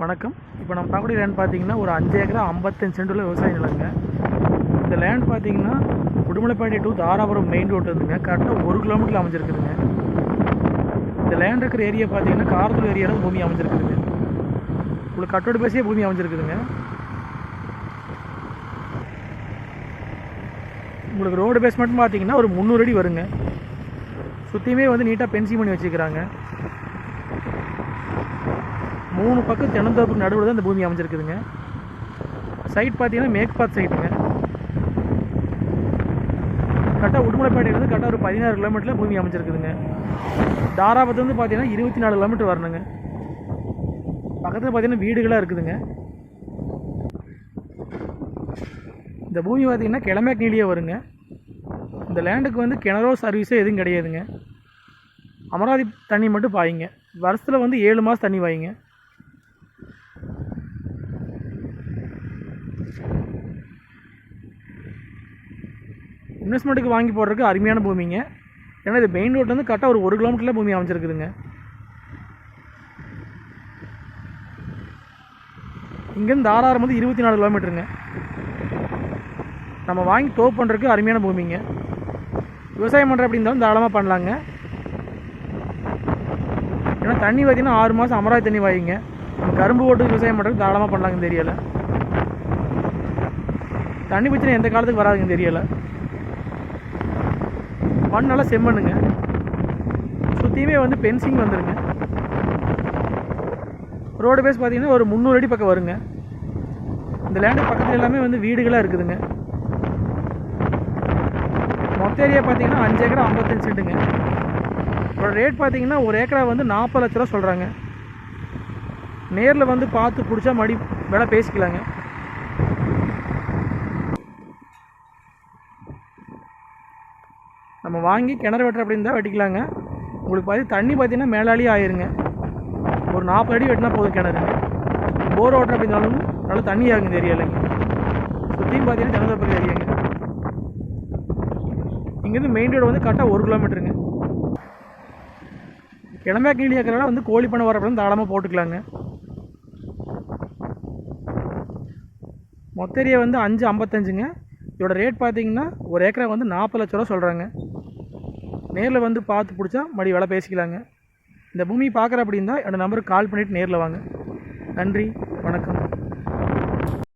வணக்கம். இப்போ நம்ம பார்க்கக்கூடிய லேண்ட் பார்த்தீங்கன்னா ஒரு அஞ்சு ஏக்கரா ஐம்பத்தஞ்சு சென்டில் விவசாய நிலங்க. இந்த லேண்ட் பார்த்தீங்கன்னா Udumalaipettai to Dharapuram main road இருந்துங்க கரெக்டாக ஒரு கிலோமீட்டர் அமைஞ்சிருக்குதுங்க. இந்த லேண்ட் இருக்கிற ஏரியா பார்த்தீங்கன்னா காரத்தூர் ஏரியாவில் பூமி அமைஞ்சிருக்குதுங்க. உங்களுக்கு கட்டோடு பேசியே பூமி அமைஞ்சிருக்குதுங்க. உங்களுக்கு ரோடு பேஸ் மட்டும் பார்த்தீங்கன்னா ஒரு முந்நூறு அடி வருங்க. சுற்றியுமே வந்து நீட்டாக பென்சிங் பண்ணி வச்சுக்கிறாங்க மூணு பக்கம் தென்னந்தோப்புக்கு நடுவில் தான் இந்த பூமி அமைஞ்சிருக்குதுங்க. சைட் பார்த்தீங்கன்னா மேக்பாத் சைட்டுங்க கரெக்டாக உடுமலைப்பேட்டையிலேருந்து கரெக்டாக ஒரு பதினாறு கிலோமீட்டரில் பூமி அமைஞ்சிருக்குதுங்க. தாராபத்து வந்து பார்த்தீங்கன்னா இருபத்தி நாலு கிலோமீட்டர் வரணுங்க. பக்கத்தில் பார்த்தீங்கன்னா வீடுகளாக இருக்குதுங்க. இந்த பூமி பார்த்தீங்கன்னா கிழமேக்கு நீலியே வருங்க. இந்த லேண்டுக்கு வந்து கிணறோ சர்வீஸோ எதுவும் கிடையாதுங்க. அமராவதி தண்ணி மட்டும் பாயுங்க. வருஷத்தில் வந்து ஏழு மாதம் தண்ணி வாயுங்க இன்வெஸ்ட்மெண்ட்டுக்கு வாங்கி போடுறதுக்கு அருமையான பூமிங்க. ஏன்னா இது மெயின் ரோட்லேருந்து கரெக்டாக ஒரு ஒரு கிலோமீட்டரில் பூமி அமைச்சிருக்குதுங்க இங்கேருந்து தாராரம் வந்து இருபத்தி நாலு கிலோமீட்டருங்க நம்ம வாங்கி தோப்பு பண்ணுறதுக்கு அருமையான பூமிங்க. விவசாயம் பண்ணுற அப்படி இருந்தாலும் தாராளமாக பண்ணலாங்க. ஏன்னா தண்ணி பார்த்தீங்கன்னா ஆறு மாதம் அமராவதி தண்ணி வாங்கிங்க நம்ம கரும்பு ஓட்டு விவசாயம் பண்ணுறதுக்கு தாராளமாக பண்ணலாங்க இந்த ஏரியாவில் தண்ணி பிரச்சனை எந்த காலத்துக்கு வராதுங்க இந்த ஏரியாவில் மண் நல்லா செம்மண்ணுங்க. சுற்றியுமே வந்து பென்சிங் வந்துருங்க. ரோடு பேஸ் பார்த்தீங்கன்னா ஒரு முந்நூறு அடி பக்கம் வருங்க. இந்த லேண்டு பக்கத்தில் எல்லாமே வந்து வீடுகளாக இருக்குதுங்க. மொத்த ஏரியா பார்த்தீங்கன்னா அஞ்சு ஏக்கரா ஐம்பத்தஞ்சு சென்ட்டுங்க. இதோட ரேட் பார்த்தீங்கன்னா ஒரு ஏக்கரா வந்து நாற்பது லட்ச ரூபா சொல்கிறாங்க நேரில் வந்து பார்த்து பிடிச்சா மடி விலை பேசிக்கலாங்க. நம்ம வாங்கி கிணறு வெட்டுற அப்படின்னு தான் வெட்டிக்கலாங்க. உங்களுக்கு பார்த்து தண்ணி பார்த்தீங்கன்னா மேலாலேயே ஆயிருங்க. ஒரு நாற்பது அடி வெட்டினா போதும் கிணறுங்க. போர் ஓட்டுற அப்படின்னாலும் நல்லா தண்ணி ஆகுங்க இந்த ஏரியாவிலங்க சுற்றியும் பார்த்தீங்கன்னா ஜனதோப்பர் ஏரியாங்க. இங்கேருந்து மெயின் ரோடு வந்து கரெக்டாக ஒரு கிலோமீட்டருங்க கிளம்பேக் கீழே இருக்கிறனால வந்து கோழி பண்ண வரப்போ தாராளமாக போட்டுக்கலாங்க. மொத்த ஏரியா வந்து அஞ்சு ஐம்பத்தஞ்சுங்க. இதோட ரேட் பார்த்தீங்கன்னா ஒரு ஏக்கரா வந்து நாற்பது லட்ச ரூபா சொல்கிறாங்க நேரில் வந்து பார்த்து பிடிச்சா மறுபடியும் வேலை பேசிக்கலாங்க. இந்த பூமி பார்க்குற அப்படின்னா என்னோடய நம்பருக்கு கால் பண்ணிவிட்டு நேரில் வாங்க. நன்றி வணக்கம்.